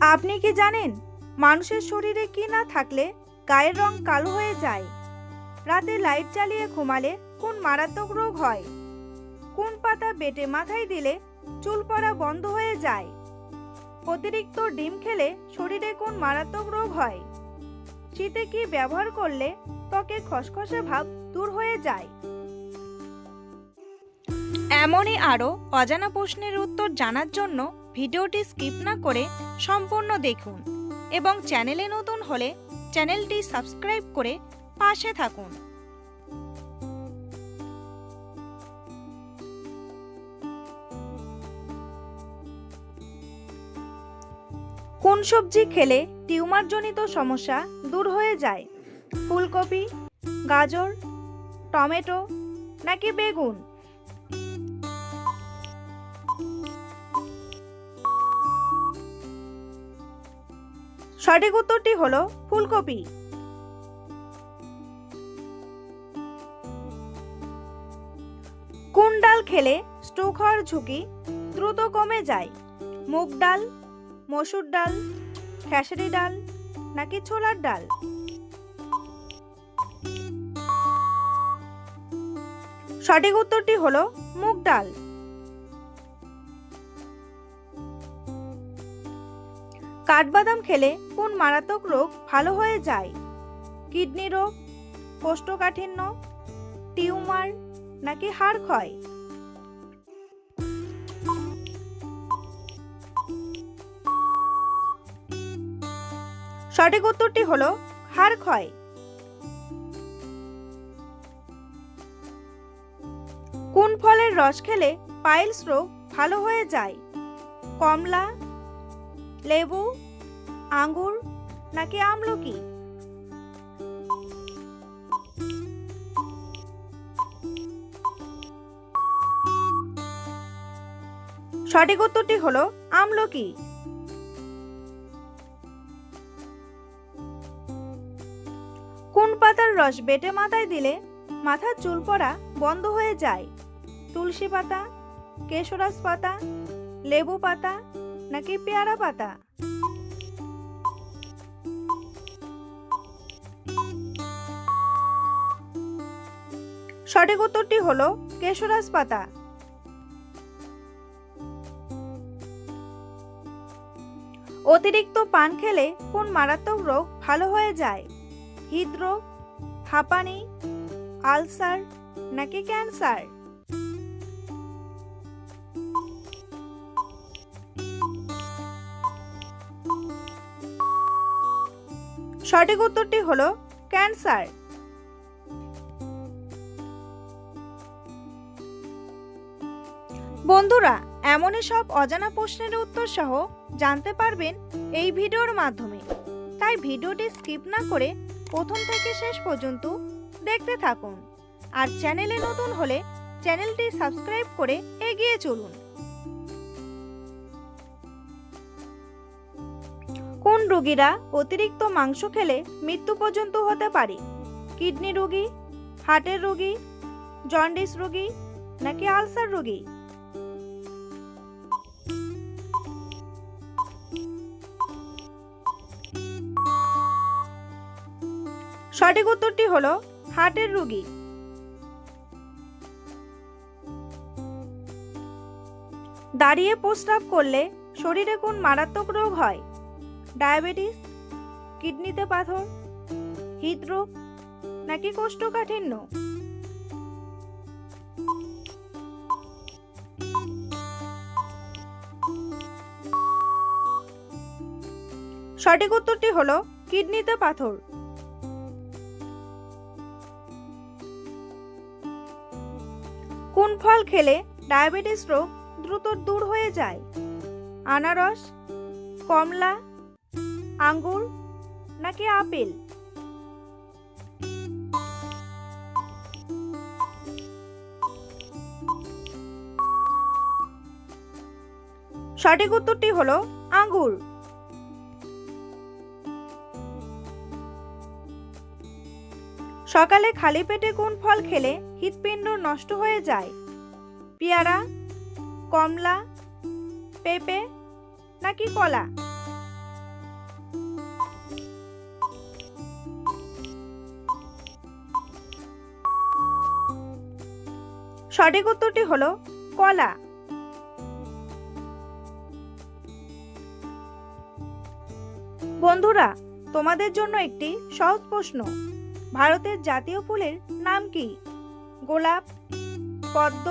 আপনি কি জানেন, মানুষের শরীরে কি না থাকলে গায়ের রং কালো হয়ে যায়? রাতে লাইট জ্বালিয়ে ঘুমালে কোন মারাত্মক রোগ হয়? কোন পাতা বেটে মাথায় দিলে চুল পড়া বন্ধ হয়ে যায়? অতিরিক্ত ডিম খেলে শরীরে কোন মারাত্মক রোগ হয়? শীতে কি ব্যবহার করলে ত্বকে খসখসে ভাব দূর হয়ে যায়? এমনই আরও অজানা প্রশ্নের উত্তর জানার জন্য ভিডিওটি স্কিপ না করে সম্পূর্ণ দেখুন এবং চ্যানেলে নতুন হলে চ্যানেলটি সাবস্ক্রাইব করে পাশে থাকুন। কোন সবজি খেলে টিউমারজনিত সমস্যা দূর হয়ে যায়? ফুলকপি, গাজর, টমেটো নাকি বেগুন? সঠিক উত্তরটি হলো ফুলকপি। কোন ডাল খেলে স্ট্রোক হওয়ার ঝুঁকি দ্রুত কমে যায়? মুগ ডাল, মসুর ডাল, খেসারি ডাল নাকি ছোলার ডাল? সঠিক উত্তরটি হলো মুগ ডাল। কাঠবাদাম খেলে কোন মারাত্মক রোগ ভালো হয়ে যায়? কিডনি রোগ, কোষ্ঠকাঠিন্য, টিউমার নাকি হাড় ক্ষয়? সঠিক উত্তরটি হলো হাড় ক্ষয়। কোন ফলের রস খেলে পাইলস রোগ ভালো হয়ে যায়? কমলা লেবু, আঙ্গুর নাকি আমলকি? সঠিক উত্তরটি হলো আমলকি। কোন পাতার রস বেটে মাথায় দিলে মাথার চুল পড়া বন্ধ হয়ে যায়? তুলসী পাতা কেশরাজ পাতা, লেবু পাতা নাকি পেয়ারা পাতা? সঠিক উত্তরটি হলো কেশরাজ পাতা। অতিরিক্ত পান খেলে কোন মারাত্মক রোগ ভালো হয়ে যায়? হৃদরোগ, হাঁপানি, আলসার নাকি ক্যান্সার? সঠিক উত্তরটি হলো ক্যান্সার। বন্ধুরা, এমনই সব অজানা প্রশ্নের উত্তর সহ জানতে পারবেন এই ভিডিওর মাধ্যমে। তাই ভিডিওটি স্কিপ না করে প্রথম থেকে শেষ পর্যন্ত দেখতে থাকুন। আর চ্যানেলে নতুন হলে চ্যানেলটি সাবস্ক্রাইব করে এগিয়ে চলুন। কোন রোগীরা অতিরিক্ত মাংস খেলে মৃত্যু পর্যন্ত হতে পারে? কিডনি রোগী, হার্টের রোগী, জন্ডিস রোগী, নাকি আলসার রোগী? সঠিক উত্তরটি হলো হার্টের রোগী। দাঁড়িয়ে প্রস্রাব করলে শরীরে কোন মারাত্মক রোগ হয়? ডায়াবেটিস, কিডনিতে পাথর, হৃদরোগ নাকি কোষ্ঠকাঠিন্য? সঠিক উত্তরটি হলো কিডনিতে পাথর। কোন ফল খেলে ডায়াবেটিস রোগ দ্রুত দূর হয়ে যায়? আনারস, কমলা আঙ্গুর নাকি আপেল? সঠিক উত্তরটি হলো আঙ্গুর। সকালে খালি পেটে কোন ফল খেলে হৃৎপিণ্ড নষ্ট হয়ে যায়? পেয়ারা, কমলা, পেঁপে নাকি কলা? সঠিক উত্তরটি হলো কলা। বন্ধুরা, তোমাদের জন্য একটি সহজ প্রশ্ন। ভারতের জাতীয় ফুলের নাম কি? গোলাপ, পদ্ম,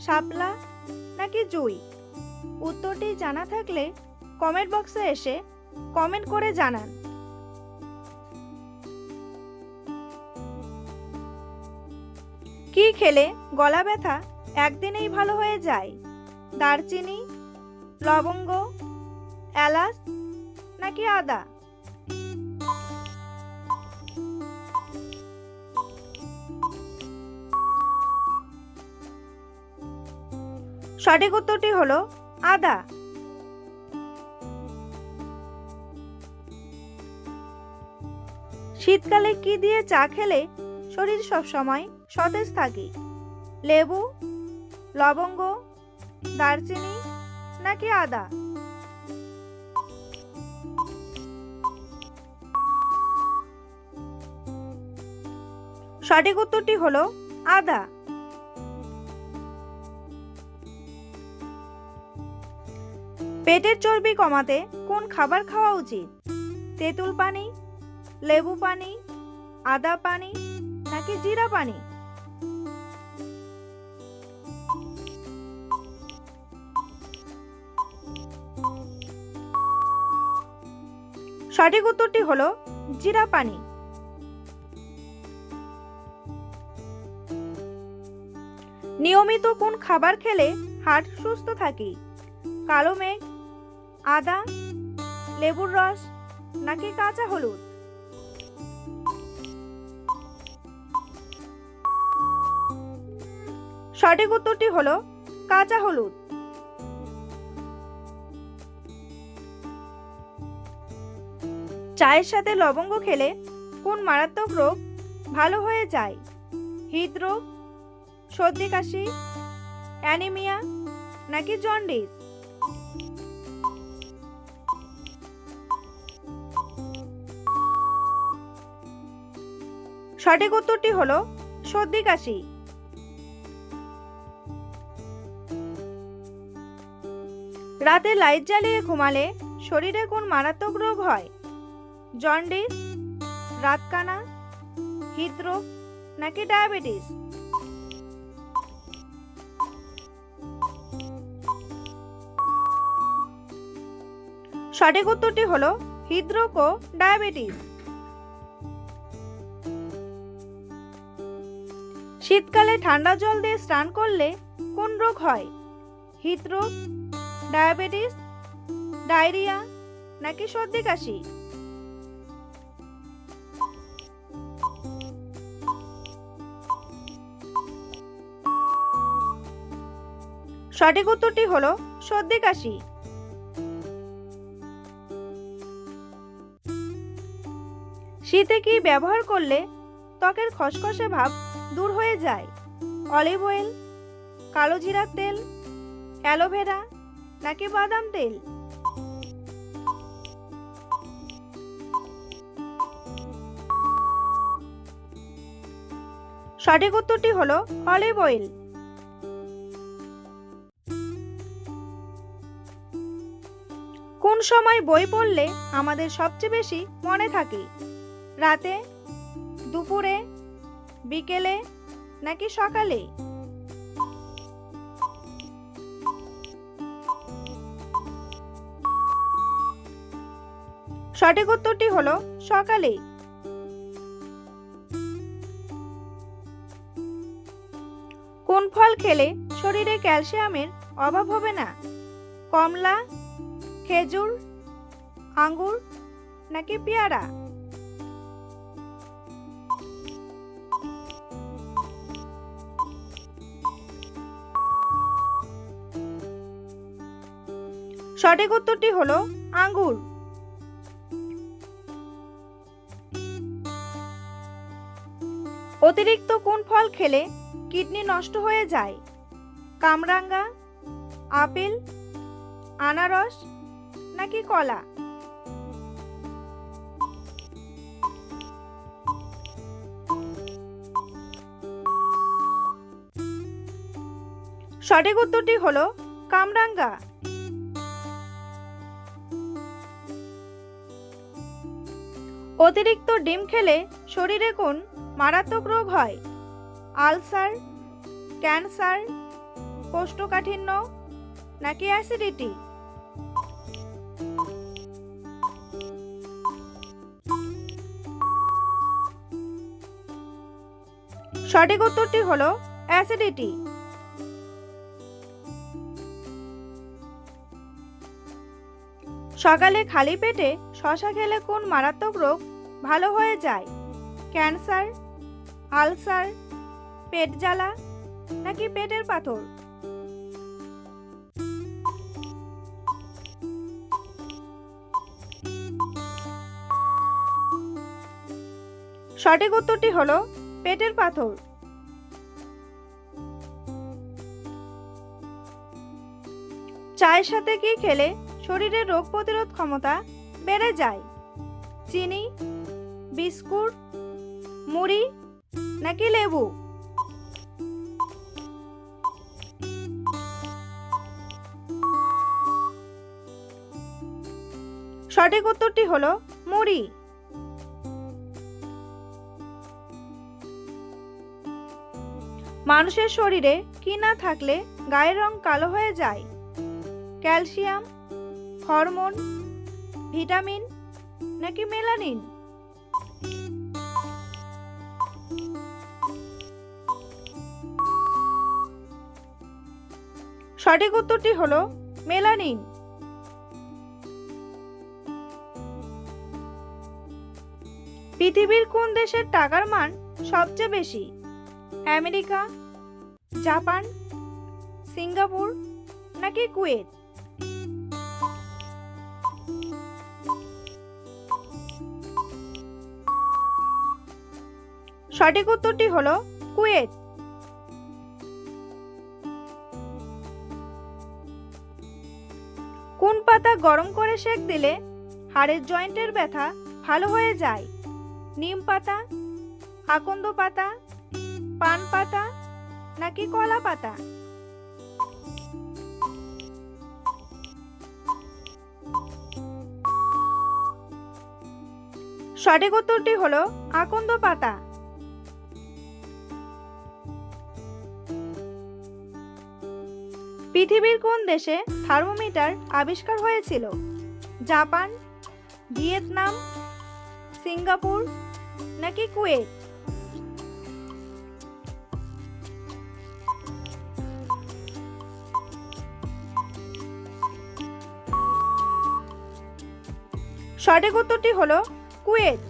শাপলা নাকি জুই? উত্তরটি জানা থাকলে কমেন্ট বক্সে এসে কমেন্ট করে জানান। কি খেলে? গলা ব্যথা? একদিনেই ভালো হয়ে যায়। দারচিনি? লবঙ্গ? এলাচ? নাকি আদা? সঠিক উত্তরটি হলো আদা। শীতকালে কি দিয়ে চা খেলে? শরীর সবসময় সতেজ থাকে। লেবু, লবঙ্গ, দারচিনি নাকি আদা? সঠিক উত্তরটি হলো আদা। পেটের চর্বি কমাতে কোন খাবার খাওয়া উচিত? তেঁতুল পানি, লেবু পানি, আদা পানি নাকি জিরা পানি? সঠিক উত্তরটি হলো জিরা পানি নিয়মিত কোন খাবার খেলে হার্ট সুস্থ থাকে? কালো মেঘ, আদা, লেবুর রস, নাকি কাঁচা হলুদ? সঠিক উত্তরটি হলো কাঁচা হলুদ। চায়ের সাথে লবঙ্গ খেলে কোন মারাত্মক রোগ ভালো হয়ে যায়। হৃদরোগ, সর্দি, কাশি, অ্যানিমিয়া নাকি জন্ডিস? সঠিক উত্তরটি হলো সর্দি, কাশি। রাতে লাইট জ্বালিয়ে ঘুমালে শরীরে কোন মারাত্মক রোগ হয়? জন্ডিস, রাতকানা, হৃদরোগ নাকি ডায়াবেটিস? সঠিক উত্তরটি হলো হৃদরোগ ও ডায়াবেটিস। শীতকালে ঠান্ডা জল দিয়ে স্নান করলে কোন রোগ হয়? হৃদরোগ, ডায়াবেটিস, ডায়রিয়া নাকি সর্দি কাশি? সঠিক উত্তরটি হলো সর্দি কাশি। শীতে কি ব্যবহার করলে ত্বকের খসখসে ভাব দূর হয়ে যায়? অলিভ অয়েল, কালো জিরার তেল, অ্যালোভেরা নাকি বাদাম তেল? সঠিক উত্তরটি হলো অলিভ অয়েল। সময় বই পড়লে আমাদের সবচেয়ে বেশি মনে থাকে। রাতে, দুপুরে, বিকেলে নাকি সকালে? সঠিক উত্তরটি হলো সকালে। কোন ফল খেলে শরীরে ক্যালসিয়ামের অভাব হবে না? কমলা খেজুর, আঙ্গুর নাকি পেয়ারা? সঠিক উত্তরটি হলো আঙ্গুর। অতিরিক্ত কোন ফল খেলে কিডনি নষ্ট হয়ে যায়? কামরাঙ্গা, আপেল, আনারস নাকি কলা? সঠিক উত্তরটি হলো কামরাঙ্গা। অতিরিক্ত ডিম খেলে শরীরে কোন মারাত্মক রোগ হয়? আলসার, ক্যান্সার, কোষ্ঠকাঠিন্য নাকি অ্যাসিডিটি? সঠিক উত্তরটি হলো অ্যাসিডিটি সকালে খালি পেটে শশা খেলে কোন মারাত্মক রোগ ভালো হয়ে যায়? ক্যান্সার, আলসার, পেট জ্বালা নাকি পেটের পাথর? সঠিক উত্তরটি হলো পেটের পাথর। চায়ের সাথে কি খেলে শরীরের রোগ প্রতিরোধ ক্ষমতা বেড়ে যায়? চিনি, বিস্কুট, মুড়ি নাকি লেবু? সঠিক উত্তরটি হলো মুড়ি। মানুষের শরীরে কি না থাকলে গায়ের রং কালো হয়ে যায়? ক্যালসিয়াম, হরমোন, ভিটামিন নাকি মেলানিন? সঠিক উত্তরটি হলো মেলানিন। পৃথিবীর কোন দেশের টাকার মান সবচেয়ে বেশি? আমেরিকা, জাপান, সিঙ্গাপুর নাকি কুয়েত? সঠিক উত্তরটি হলো কুয়েত। কোন পাতা গরম করে সেক দিলে হাড়ের জয়েন্টের ব্যথা ভালো হয়ে যায়? নিম পাতা, আকন্দ পাতা পান পাতা নাকি কলা পাতা? সঠিক উত্তরটি হলো আকন্দ পাতা। পৃথিবীর কোন দেশে থার্মোমিটার আবিষ্কার হয়েছিল? জাপান, ভিয়েতনাম, সিঙ্গাপুর নাকি কুয়েত? সঠিক উত্তরটি হলো কুয়েত।